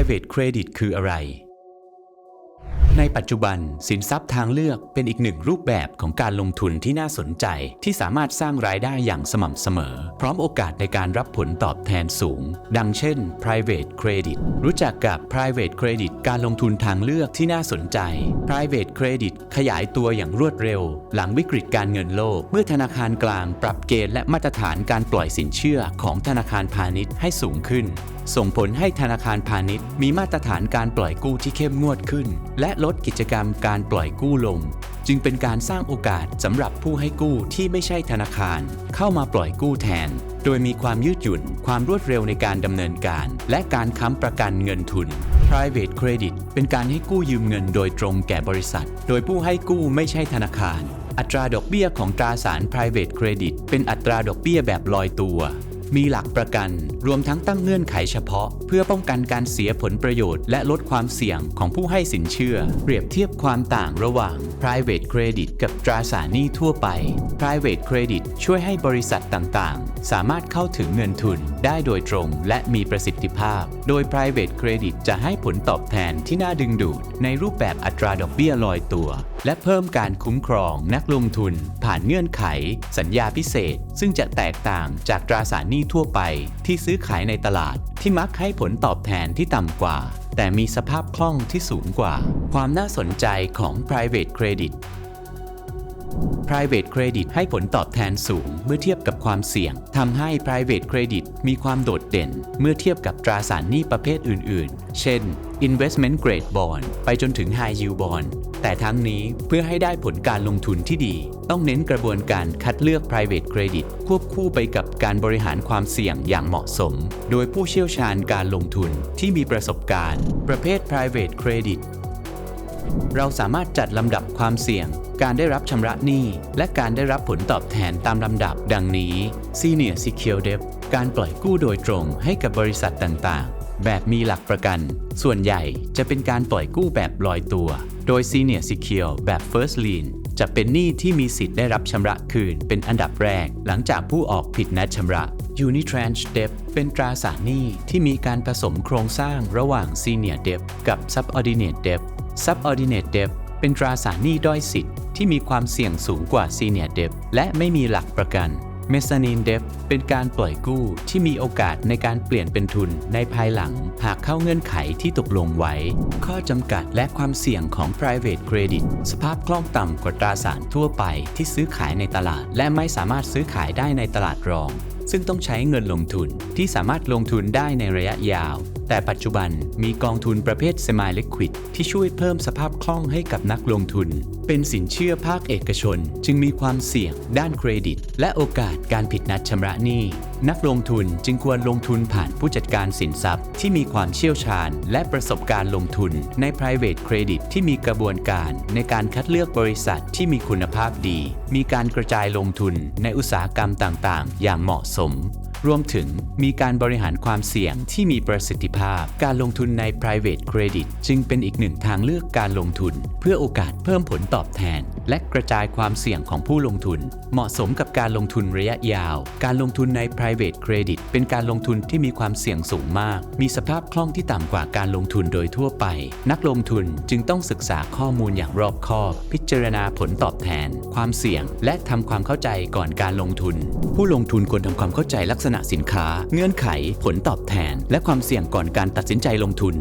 private credit คืออะไร ในปัจจุบันสินทรัพย์ทางเลือกเป็นอีกหนึ่งรูปแบบของการลงทุนที่น่าสนใจ ที่สามารถสร้างรายได้อย่างสม่ำเสมอ พร้อมโอกาสในการรับผลตอบแทนสูง ดังเช่น private credit รู้จักกับ private credit การลงทุนทางเลือกที่น่าสนใจ private credit ขยายตัวอย่างรวดเร็ว หลังวิกฤตการเงินโลก เมื่อธนาคารกลางปรับเกณฑ์และมาตรฐานการปล่อยสินเชื่อของธนาคารพาณิชย์ให้สูงขึ้นส่งผลให้ธนาคารพาณิชย์ มีมาตรฐานการปล่อยกู้ที่เข้มงวดขึ้น และลดกิจกรรมการปล่อยกู้ลง จึงเป็นการสร้างโอกาสสำหรับผู้ให้กู้ที่ไม่ใช่ธนาคาร เข้ามาปล่อยกู้แทน โดยมีความยืดหยุ่น ความรวดเร็วในการดำเนินการ และการค้ำประกันเงินทุน private credit เป็นการให้กู้ยืมเงินโดยตรงแก่บริษัท โดยผู้ให้กู้ไม่ใช่ธนาคาร อัตราดอกเบี้ยของตราสาร private credit เป็นอัตราดอกเบี้ยแบบลอยตัว มีหลักประกัน รวมทั้งตั้งเงื่อนไขเฉพาะ เพื่อป้องกันการเสียผลประโยชน์และลดความเสี่ยงของผู้ให้สินเชื่อ เปรียบเทียบความต่างระหว่าง private credit กับตราสารหนี้ทั่วไป private credit ช่วยให้บริษัทต่างๆ สามารถเข้าถึงเงินทุนได้โดยตรงและมีประสิทธิภาพ โดย private credit จะให้ผลตอบแทนที่น่าดึงดูด ในรูปแบบอัตราดอกเบี้ยลอยตัว และเพิ่มการคุ้มครองนักลงทุน ผ่านเงื่อนไข สัญญาพิเศษ ซึ่งจะแตกต่างจากตราสารหนี้ทั่วไปที่ซื้อขายในตลาดที่มักให้ผลตอบแทนที่ต่ำกว่า แต่มีสภาพคล่องที่สูงกว่า ความน่าสนใจของ private credit private credit ให้ผลตอบแทนสูงเมื่อเทียบกับความเสี่ยงทำให้ private credit มีความโดดเด่น เมื่อเทียบกับตราสารหนี้ประเภทอื่น ๆ เช่น investment grade bond ไปจนถึง high yield bond แต่ทั้งนี้เพื่อให้ได้ผลการลงทุนที่ดี ต้องเน้นกระบวนการคัดเลือก private credit ควบคู่ไปกับการบริหารความเสี่ยงอย่างเหมาะสม โดยผู้เชี่ยวชาญการลงทุนที่มีประสบการณ์ ประเภท private credit เราสามารถจัดลำดับความเสี่ยง การได้รับชำระหนี้ และการได้รับผลตอบแทนตามลำดับดังนี้ Senior Secure Debt การปล่อยกู้โดยตรงให้กับบริษัทต่างๆ แบบมีหลักประกัน ส่วนใหญ่จะเป็นการปล่อยกู้แบบลอยตัว โดย Senior Secure แบบ First Lien จะเป็นหนี้ที่มีสิทธิ์ได้รับชำระคืนเป็นอันดับแรก หลังจากผู้ออกผิดนัดชำระ Unitranche Debt เป็นตราสารหนี้ที่มีการผสมโครงสร้างระหว่าง Senior Debt กับ Subordinate Debt Subordinate Debt เป็นตราสารหนี้ด้อยสิทธิ์ที่มีความเสี่ยงสูงกว่า Senior Debt และไม่มีหลักประกัน m e z z a n i n e d e f เป็นการปล่อยกู้ที่มีโอกาสในการเปลี่ยนเป็นทุนในภายหลัง หากเข้าเงื่อนไขที่ตกลงไว้ ข้อจำกัดและความเสี่ยงของ private credit สภาพคล่องต่ำกว่าตราสารทั่วไปที่ซื้อขายในตลาด และไม่สามารถซื้อขายได้ในตลาดรอง ซึ่งต้องใช้เงินลงทุนที่สามารถลงทุนได้ในระยะยาว แต่ปัจจุบันมีกองทุนประเภท semi liquid ที่ช่วยเพิ่มสภาพคล่องให้กับนักลงทุน เป็นสินเชื่อภาคเอกชน จึงมีความเสี่ยง ด้านเครดิต และโอกาสการผิดนัดชำระหนี้นักลงทุนจึงควรลงทุนผ่านผู้จัดการสินทรัพย์ ที่มีความเชี่ยวชาญ และประสบการณ์ลงทุน ใน private credit ที่มีกระบวนการในการคัดเลือกบริษัทที่มีคุณภาพดี มีการกระจายลงทุนในอุตสาหกรรมต่างๆ อย่างเหมาะสม รวมถึงมีการบริหารความเสี่ยงที่มีประสิทธิภาพ การลงทุนใน private credit จึงเป็นอีกหนึ่งทางเลือกการลงทุน เพื่อโอกาสเพิ่มผลตอบแทน และกระจายความเสี่ยงของผู้ลงทุน เหมาะสมกับการลงทุนระยะยาว การลงทุนใน private credit เป็นการลงทุนที่มีความเสี่ยงสูงมาก มีสภาพคล่องที่ต่ำกว่าการลงทุนโดยทั่วไป นักลงทุนจึงต้องศึกษาข้อมูลอย่างรอบคอบ พิจารณาผลตอบแทน ความเสี่ยง และทำความเข้าใจก่อนการลงทุน ผู้ลงทุนควรทำความเข้าใจลักษณะณะสินค้า เงื่อนไข ผลตอบแทน และความเสี่ยงก่อนการตัดสินใจลงทุน